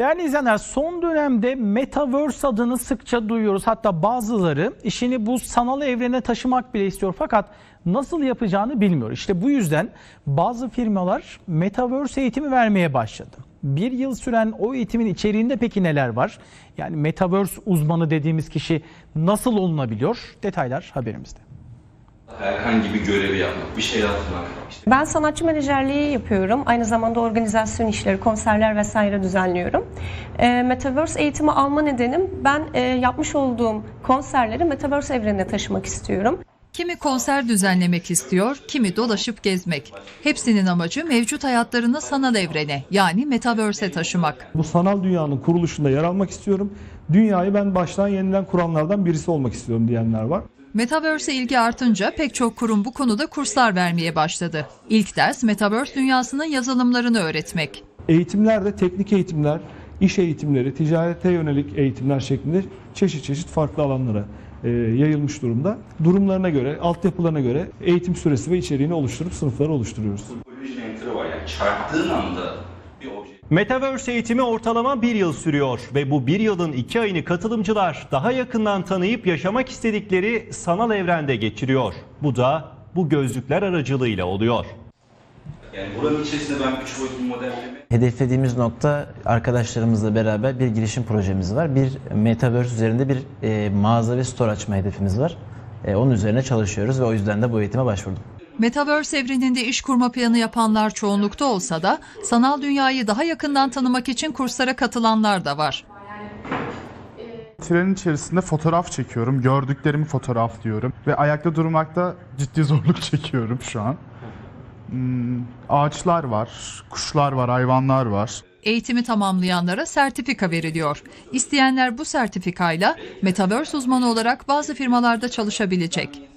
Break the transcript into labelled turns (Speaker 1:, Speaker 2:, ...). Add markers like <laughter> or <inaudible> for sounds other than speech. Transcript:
Speaker 1: Değerli izleyenler son dönemde Metaverse adını sıkça duyuyoruz. Hatta bazıları işini bu sanal evrene taşımak bile istiyor fakat nasıl yapacağını bilmiyor. İşte bu yüzden bazı firmalar Metaverse eğitimi vermeye başladı. Bir yıl süren o eğitimin içeriğinde peki neler var? Yani Metaverse uzmanı dediğimiz kişi nasıl olunabiliyor? Detaylar haberimizde.
Speaker 2: Herhangi bir görevi yapmak, bir şey yapmak. İşte
Speaker 3: Ben sanatçı menajerliği yapıyorum. Aynı zamanda organizasyon işleri, konserler vesaire düzenliyorum. Ee, Metaverse eğitimi alma nedenim ben e, yapmış olduğum konserleri Metaverse evrenine taşımak istiyorum.
Speaker 4: Kimi konser düzenlemek istiyor, kimi dolaşıp gezmek. Hepsinin amacı mevcut hayatlarını sanal evrene yani metaverse'e taşımak.
Speaker 5: Bu sanal dünyanın kuruluşunda yer almak istiyorum. Dünyayı ben baştan yeniden kuranlardan birisi olmak istiyorum diyenler var.
Speaker 4: Metaverse'e ilgi artınca pek çok kurum bu konuda kurslar vermeye başladı. İlk ders Metaverse dünyasının yazılımlarını öğretmek.
Speaker 5: Eğitimler de teknik eğitimler, iş eğitimleri, ticarete yönelik eğitimler şeklinde çeşit çeşit farklı alanlara e, yayılmış durumda. Durumlarına göre, altyapılarına göre eğitim süresi ve içeriğini oluşturup sınıfları oluşturuyoruz.
Speaker 2: psikoloji var yani çarptığın anda bir obje
Speaker 6: Metaverse eğitimi ortalama bir yıl sürüyor ve bu bir yılın iki ayını katılımcılar daha yakından tanıyıp yaşamak istedikleri sanal evrende geçiriyor. Bu da bu gözlükler aracılığıyla oluyor.
Speaker 2: yani buranın içerisinde ben üç boyutlu modelleme
Speaker 7: Hedeflediğimiz nokta arkadaşlarımızla beraber bir girişim projemiz var. Bir Metaverse üzerinde bir e, mağaza ve store açma hedefimiz var. E, onun üzerine çalışıyoruz ve o yüzden de bu eğitime başvurdum.
Speaker 4: Metaverse evreninde iş kurma planı yapanlar çoğunlukta olsa da sanal dünyayı daha yakından tanımak için kurslara katılanlar da var.
Speaker 8: Trenin içerisinde fotoğraf çekiyorum. Gördüklerimi fotoğraf diyorum. Ve ayakta durmakta ciddi zorluk <laughs> çekiyorum şu an. Hmm, ağaçlar var, kuşlar var, hayvanlar var.
Speaker 4: Eğitimi tamamlayanlara sertifika veriliyor. İsteyenler bu sertifikayla Metaverse uzmanı olarak bazı firmalarda çalışabilecek.